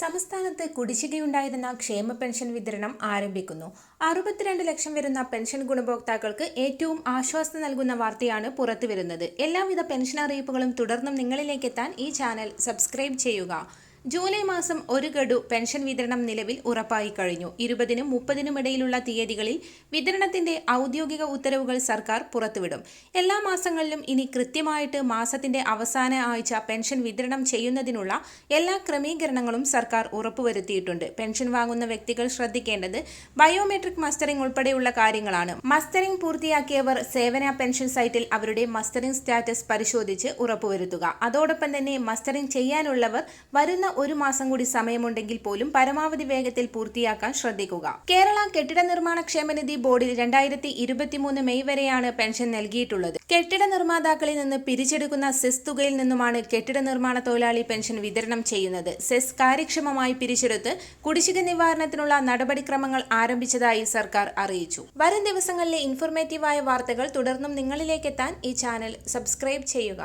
സംസ്ഥാനത്ത് കുടിശ്ശികയുണ്ടായിരുന്ന ക്ഷേമ പെൻഷൻ വിതരണം ആരംഭിക്കുന്നു. അറുപത്തിരണ്ട് ലക്ഷം വരുന്ന പെൻഷൻ ഗുണഭോക്താക്കൾക്ക് ഏറ്റവും ആശ്വാസം നൽകുന്ന വാർത്തയാണ് പുറത്തുവരുന്നത്. എല്ലാവിധ പെൻഷൻ അറിയിപ്പുകളും തുടർന്നും നിങ്ങളിലേക്ക് എത്താൻ ഈ ചാനൽ സബ്സ്ക്രൈബ് ചെയ്യുക. ജൂലൈ മാസം ഒരു ഗഡു പെൻഷൻ വിതരണം നിലവിൽ ഉറപ്പായി കഴിഞ്ഞു. ഇരുപതിനും മുപ്പതിനും ഇടയിലുള്ള തീയതികളിൽ വിതരണത്തിന്റെ ഔദ്യോഗിക ഉത്തരവുകൾ സർക്കാർ പുറത്തുവിടും. എല്ലാ മാസങ്ങളിലും ഇനി കൃത്യമായിട്ട് മാസത്തിന്റെ അവസാന ആഴ്ച പെൻഷൻ വിതരണം ചെയ്യുന്നതിനുള്ള എല്ലാ ക്രമീകരണങ്ങളും സർക്കാർ ഉറപ്പുവരുത്തിയിട്ടുണ്ട്. പെൻഷൻ വാങ്ങുന്ന വ്യക്തികൾ ശ്രദ്ധിക്കേണ്ടത് ബയോമെട്രിക് മസ്റ്ററിംഗ് ഉൾപ്പെടെയുള്ള കാര്യങ്ങളാണ്. മസ്റ്ററിംഗ് പൂർത്തിയാക്കിയവർ സേവന പെൻഷൻ സൈറ്റിൽ അവരുടെ മസ്റ്ററിംഗ് സ്റ്റാറ്റസ് പരിശോധിച്ച് ഉറപ്പുവരുത്തുക. അതോടൊപ്പം തന്നെ മസ്റ്ററിംഗ് ചെയ്യാനുള്ളവർ വരുന്ന ഒരു മാസം കൂടി സമയമുണ്ടെങ്കിൽ പോലും പരമാവധി വേഗത്തിൽ പൂർത്തിയാക്കാൻ ശ്രദ്ധിക്കുക. കേരള കെട്ടിട നിർമ്മാണ ക്ഷേമനിധി ബോർഡിൽ രണ്ടായിരത്തി ഇരുപത്തിമൂന്ന് മെയ് വരെയാണ് പെൻഷൻ നൽകിയിട്ടുള്ളത്. കെട്ടിട നിർമ്മാതാക്കളിൽ നിന്ന് പിരിച്ചെടുക്കുന്ന സെസ് തുകയിൽ നിന്നുമാണ് കെട്ടിട നിർമ്മാണ തൊഴിലാളി പെൻഷൻ വിതരണം ചെയ്യുന്നത്. സെസ് കാര്യക്ഷമമായി പിരിച്ചെടുത്ത് കുടിശ്ശിക നിവാരണത്തിനുള്ള നടപടിക്രമങ്ങൾ ആരംഭിച്ചതായി സർക്കാർ അറിയിച്ചു. വരും ദിവസങ്ങളിലെ ഇൻഫോർമേറ്റീവായ വാർത്തകൾ തുടർന്നും നിങ്ങളിലേക്കെത്താൻ ഈ ചാനൽ സബ്സ്ക്രൈബ് ചെയ്യുക.